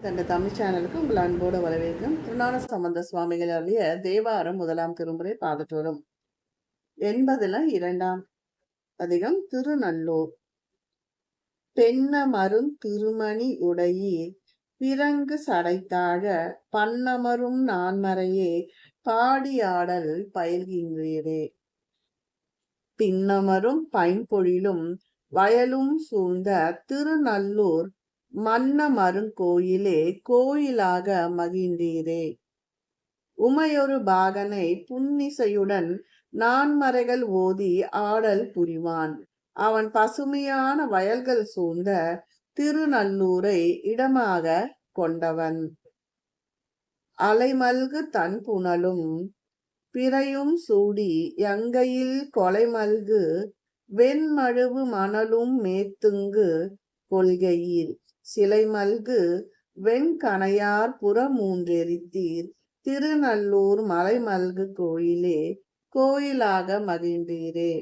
தந்த தமிழ் சேனலுக்கு உங்கள் அன்போடு வரவேற்கும் திருநான சம்பந்த சுவாமிகள் அருளிய தேவாரம் முதலாம் திருமுறை பாதற்றோறும் எண்பதுல இரண்டாம் அதிகம் திருநல்லூர். பெண்ணமரும் திருமணி உடையீர் பிறங்கு சடைத்தாழ பண்ணமரும் நான்மறையே பாடியாடல் பயில்கின்றீரே. பின்னமரும் பைம்பொழிலும் வயலும் சூழ்ந்த திருநல்லூர் மன்னமருங்கோயிலே கோயிலாக மகிழ்ந்தீரே. உமையொரு பாகனை புன்னிசையுடன் நான்மறைகள் ஓதி ஆடல் புரிவான். அவன் பசுமையான வயல்கள் சூழ்ந்த திருநல்லூரை இடமாக கொண்டவன். அலைமல்கு தன் புனலும் பிறையும் சூடி யங்கையில் கொலைமல்கு வெண்மழுவு மணலும் மேத்துங்கு கொள்கையில். சிலை மல்கு வெண்கணையார் புறமூன்றெரித்தீர். திருநல்லூர் மலைமல்கு கோயிலே கோயிலாக மகிழ்ந்தீரே.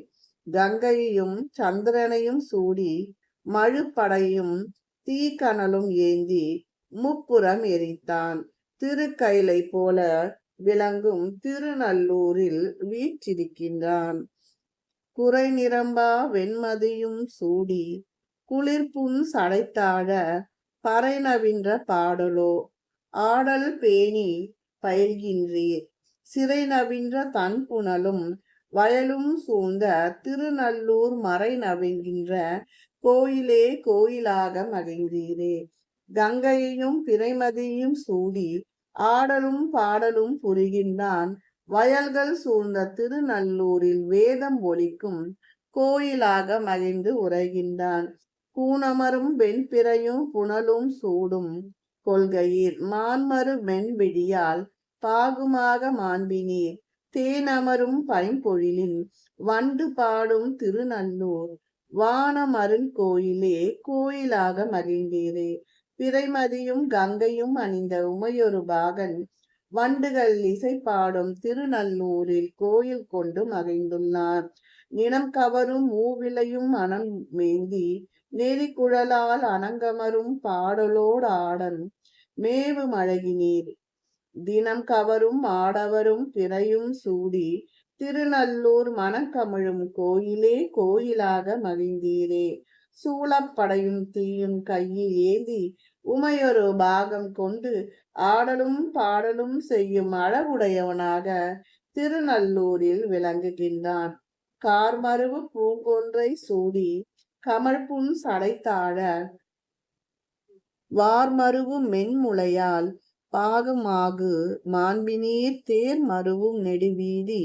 கங்கையையும் சந்திரனையும் சூடி மழுப்படையும் தீக்கனலும் ஏந்தி முப்புறம் எரித்தான். திருக்கைலை போல விளங்கும் திருநல்லூரில் வீற்றிருக்கின்றான். குறை நிரம்பா வெண்மதியும் சூடி குளிர்புண் சடைத்தாழ பறைநவின்ற பாடலோ. ஆடல் பேணி பயில்கின்றீர். சிறை நவின்ற தன் புனலும் வயலும் சூழ்ந்த திருநல்லூர் மறை நவிழ்கின்ற கோயிலே கோயிலாக மகிழ்ந்தீரே. கங்கையையும் பிறைமதியும் சூடி ஆடலும் பாடலும் புரிகின்றான். வயல்கள் சூழ்ந்த திருநல்லூரில் வேதம் ஒலிக்கும் கோயிலாக மகிழ்ந்து உரைகின்றான். கூணமரும் வெண்பிறையும் புனலும் சூடும் கொள்கையீர். மான்மரு மென்விடியால் பாகுமாக மாண்பினீர். தேனமரும் பைம்பொழிலின் வண்டு பாடும் திருநல்லூர். வானமருள் கோயிலே கோயிலாக மகிழ்ந்தீரே. பிறைமதியும் கங்கையும் அணிந்த உமையொரு பாகன் வண்டுகள் இசை பாடும் திருநல்லூரில் கோயில் கொண்டு மகிழ்ந்துள்ளார். நினம் கவரும் மூவிலையும் மனம் மேந்தி நெறிக்குழலால் அனங்கமரும் பாடலோடு ஆடன் மேவு மழகினீர். தினம் கவரும் ஆடவரும் பிறையும் சூடி திருநல்லூர் மனக்கமிழும் கோயிலே கோயிலாக மகிழ்ந்தீரே. சூழப்படையும் தீயும் கையில் ஏந்தி உமையொரு பாகம் கொண்டு ஆடலும் பாடலும் செய்யும் அழகுடையவனாக திருநல்லூரில் விளங்குகின்றான். கார்மருவு பூங்கொன்றை சூடி கமழ்புண் சடைத்தாழ. வார்மருவும் மென்முளையால் பாகமாகு மாண்பினீர் தேர் மருவும் நெடுவீதி.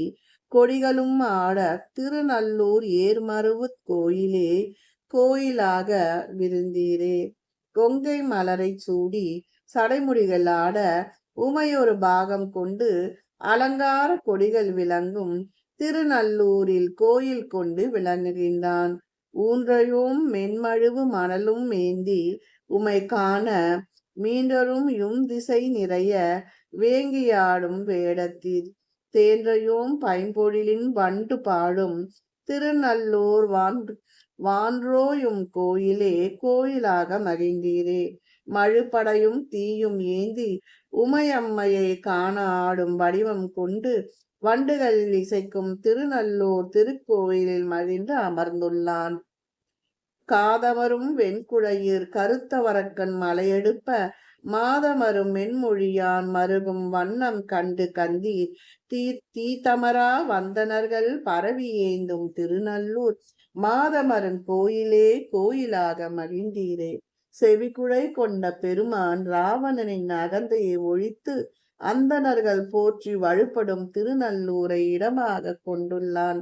கொடிகளும் ஆட திருநல்லூர் ஏர்மருவு கோயிலே கோயிலாக விருந்தீரே. கொங்கை மலரை சூடி சடைமுடிகள் ஆட உமையொரு பாகம் கொண்டு அலங்கார கொடிகள் விளங்கும் திருநல்லூரில் கோயில் கொண்டு விளங்குகின்றான். ஊன்றையும் மென்மழுவு மணலும் ஏந்தி உமை காண மீண்டரும் யும் திசை நிறைய வேங்கியாடும் வேடத்தில் தேன்றையும் பைம்பொழிலின் வண்டு பாடும் திருநல்லூர் வான் வான்றோயும் கோயிலே கோயிலாக மகிழ்ந்தீரே. மழுப்படையும் தீயும் ஏந்தி உமையம்மையை காண ஆடும் வடிவம் கொண்டு வண்டுகளில் இசைக்கும் திருநல்லூர் திருக்கோயிலில் மகிழ்ந்து அமர்ந்துள்ளான். காதமரும் வெண்குழையீர் கருத்த வரக்கன் மலையெடுப்ப மாதமரும் மென்மொழியான் மருகும் வண்ணம் கண்டு கந்தி தீ தீத்தமரா வந்தனர்கள் பரவி ஏந்தும் திருநல்லூர் மாதமரன் கோயிலே கோயிலாக மகிழ்ந்தீரே. செவிக்குழை கொண்ட பெருமான் ராவணனின் அகந்தையை ஒழித்து அந்தணர்கள் போற்றி வழிபடும் திருநல்லூரை இடமாக கொண்டுள்ளான்.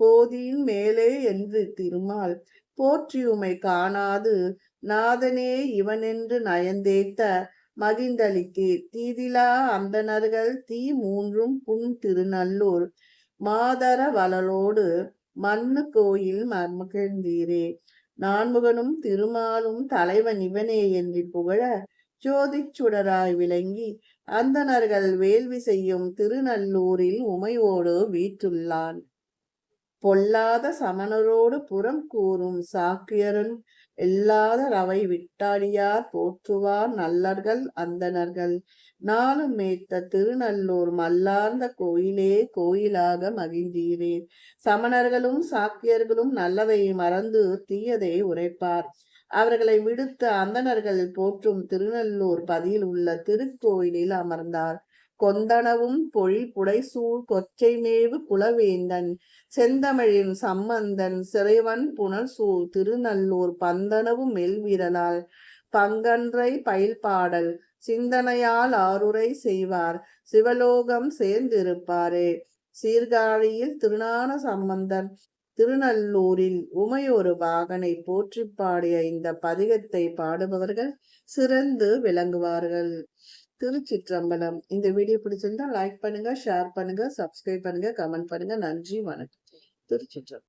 போதியின் மேலே என்று திருமால் போற்றியுமை காணாது. நாதனே இவனென்று நயந்தேத்த மகிந்தளிக்கு. தீதிலா அந்தணர்கள் தீ மூன்றும் புன் திருநல்லூர். மாதர வளலோடு மண்ணு கோயில் மகிழ்ந்தீரே நான்முகனும் திருமாலும் தலைவன் இவனே என்று புகழ ஜோதிச்சுடராய் விளங்கி அந்தணர்கள் வேள்வி செய்யும் திருநல்லூரில் உமையோடு வீற்றுள்ளான். பொல்லாத சமணரோடு புறம் கூறும் சாக்கியரன் எல்லாத ரவை விட்டாடியார் போற்றுவார் நல்லர்கள் அந்தணர்கள். நாளும் மேத்த திருநல்லூர் மல்லார்ந்த கோயிலே கோயிலாக மகிழ்ந்தீரே. சமணர்களும் சாக்கியர்களும் நல்லதை மறந்து தீயதை உரைப்பார். அவர்களை விடுத்த அந்தணர்கள் போற்றும் திருநல்லூர் பதியில் உள்ள திருக்கோயிலில் அமர்ந்தார். கொந்தனவும் பொழில் புடைசூழ் கொச்சை மேவு குலவேந்தன் செந்தமிழின் சம்பந்தன் சிறைவன் புனர்சூழ் திருநல்லூர் பந்தனவும் மெல்விரலால் பங்கன்றை பயில்பாடல் சிந்தனையால் ஆருரை செய்வார் சிவலோகம் சேர்ந்திருப்பாரே. சீர்காழியில் திருஞான சம்பந்தன் திருநல்லூரில் உமையொரு பாகனை போற்றி பாடிய இந்த பதிகத்தை பாடுபவர்கள் சிறந்து விளங்குவார்கள். திருச்சிற்றம்பலம். இந்த வீடியோ பிடிச்சிருந்தா லைக் பண்ணுங்க ஷேர் பண்ணுங்க சப்ஸ்கிரைப் பண்ணுங்க கமெண்ட் பண்ணுங்க. நன்றி வணக்கம். திருச்சிற்றம்பலம்.